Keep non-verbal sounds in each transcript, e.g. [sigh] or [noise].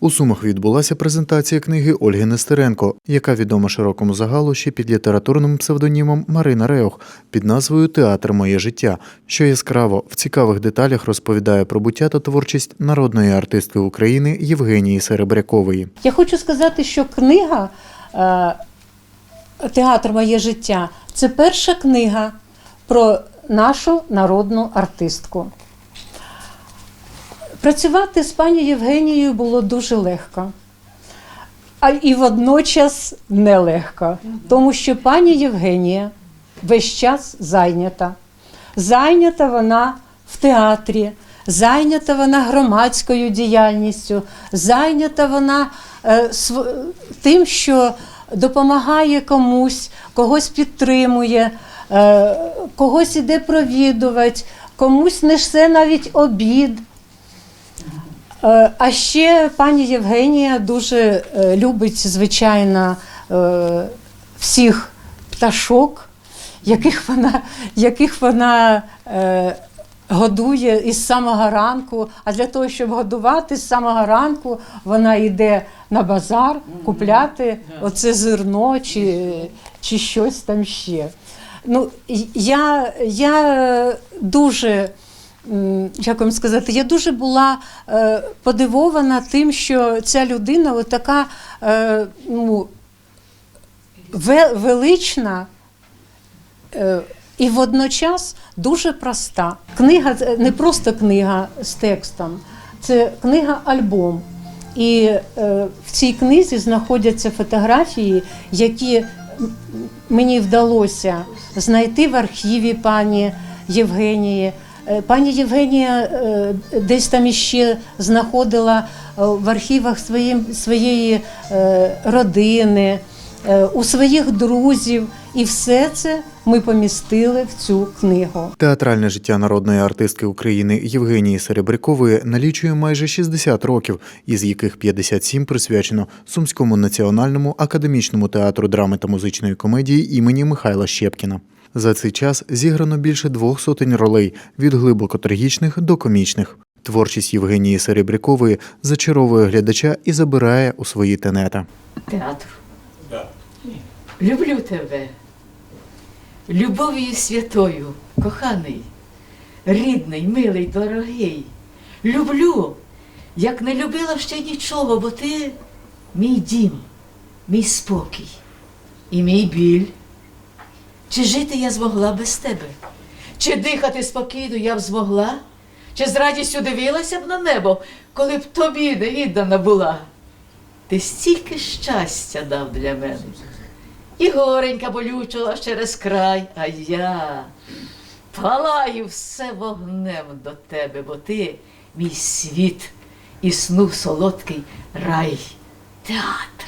У Сумах відбулася презентація книги Ольги Нестеренко, яка відома широкому загалу ще під літературним псевдонімом Марина Реох під назвою Театр Моє життя, що яскраво в цікавих деталях розповідає про буття та творчість народної артистки України Євгенії Серебрякової. Я хочу сказати, що книга е, Театр Моє життя це перша книга про нашу народну артистку. Працювати з пані Євгенією було дуже легко, а і водночас нелегко, тому що пані Євгенія весь час зайнята. Зайнята вона в театрі, зайнята вона громадською діяльністю, зайнята вона е, св- тим, що допомагає комусь, когось підтримує, е, когось іде провідувати, комусь несе навіть обід. Е, А ще пані Євгенія дуже е, любить, звичайно, е, всіх пташок, яких вона, яких вона годує із самого ранку. А для того, щоб годувати з самого ранку, вона йде на базар купляти оце зерно чи, чи щось там ще. Ну, я, я дуже як вам сказати, я дуже була е, подивована тим, що ця людина от така е, ну, велична е, і водночас дуже проста. Книга не просто книга з текстом, це книга-альбом. І е, в цій книзі знаходяться фотографії, які мені вдалося знайти в архіві пані Євгенії. Е, Пані Євгенія е, десь там іще знаходила е, в архівах своїм, своєї родини, у своїх друзів. І все це ми помістили в цю книгу. Театральне життя народної артистки України Євгенії Серебрякової налічує майже 60 років, із яких 57 присвячено Сумському національному академічному театру драми та музичної комедії імені Михайла Щепкіна. За цей час зіграно більше двох сотень ролей від глибоко трагічних до комічних. Творчість Євгенії Серебрякової зачаровує глядача і забирає у свої тенета. Театр. Люблю тебе. Любов'ю святою, коханий, рідний, милий, дорогий. Люблю, як не любила ще нічого, бо ти мій дім, мій спокій і мій біль. Чи жити я змогла без тебе? Чи дихати спокійно я б змогла? Чи з радістю дивилася б на небо, коли б тобі не віддана була? Ти стільки щастя дав для мене. І горенька болючила через край, а я палаю все вогнем до тебе, бо ти мій світ і сну солодкий рай, театр.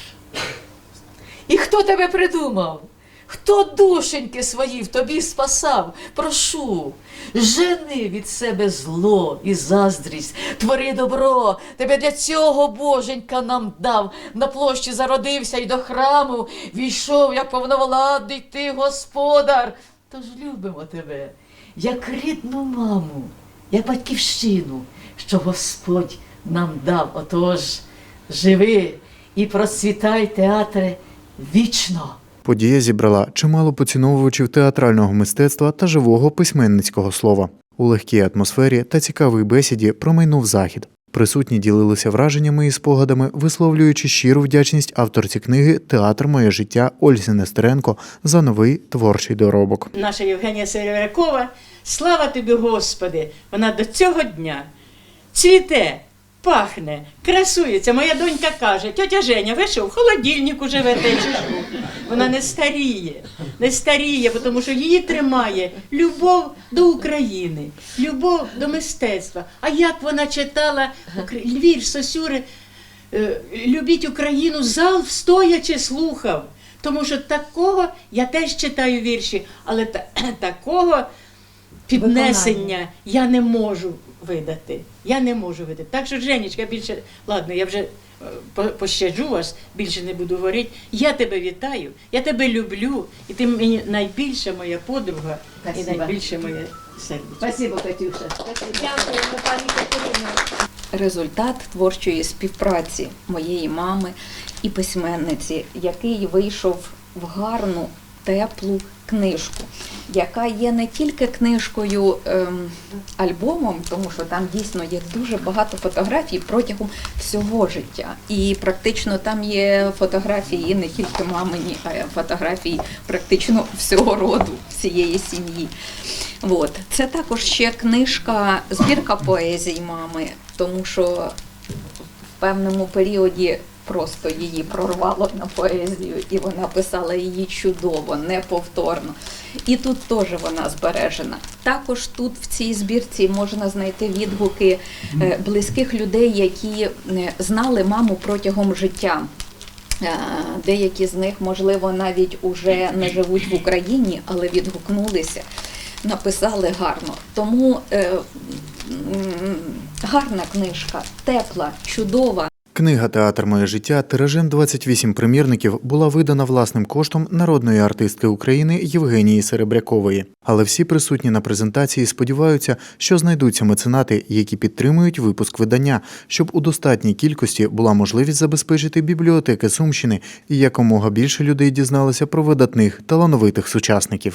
І хто тебе придумав? Хто душеньки свої в тобі спасав? Прошу, жени від себе зло і заздрість, твори добро. Тебе для цього Боженька нам дав. На площі зародився і до храму війшов, як повновладний ти, господар. Тож любимо тебе, як рідну маму, як батьківщину, що Господь нам дав. Отож, живи і процвітай, театре, вічно. Подія зібрала чимало поціновувачів театрального мистецтва та живого письменницького слова. У легкій атмосфері та цікавій бесіді промайнув захід. Присутні ділилися враженнями і спогадами, висловлюючи щиру вдячність авторці книги Театр Моє життя Ользі Нестеренко за новий творчий доробок. наша Євгенія Серебрякова. Слава тобі, Господи! Вона до цього дня цвіте, пахне, красується. Моя донька каже, тьотя Женя, ви що, в холодильнику живете? Вона не старіє, не старіє, тому що її тримає любов до України, любов до мистецтва. А як вона читала вірш Сосюри, е, любіть Україну, зал стоячи слухав. Тому що такого, я теж читаю вірші, але та, [clears throat] такого піднесення я не можу видати. Я не можу видати. Так що, Женечка, більше, ладно, я вже е, пощаджу вас, більше не буду говорити. Я тебе вітаю, я тебе люблю, і ти мені найбільша моя подруга і найбільше моє сердечко. Спасибо, Катюша. Дякую, пані Катерино. результат творчої співпраці моєї мами і письменниці, який вийшов в гарну, теплу книжку, яка є не тільки книжкою ем, альбомом, тому що там дійсно є дуже багато фотографій протягом всього життя. І практично там є фотографії не тільки мамині, а й фотографії практично всього роду, всієї сім'ї. От. Це також ще книжка, збірка поезій мами, тому що в певному періоді просто її прорвало на поезію, і вона писала її чудово, неповторно. І тут теж вона збережена. Також тут в цій збірці можна знайти відгуки е, близьких людей, які е, знали маму протягом життя. Е, Деякі з них, можливо, навіть уже не живуть в Україні, але відгукнулися, написали гарно. Тому е, гарна книжка, тепла, чудова. Книга Театр Моє життя тиражем 28 примірників була видана власним коштом народної артистки України Євгенії Серебрякової. Але всі присутні на презентації сподіваються, що знайдуться меценати, які підтримують випуск видання, щоб у достатній кількості була можливість забезпечити бібліотеки Сумщини і якомога більше людей дізналися про видатних талановитих сучасників.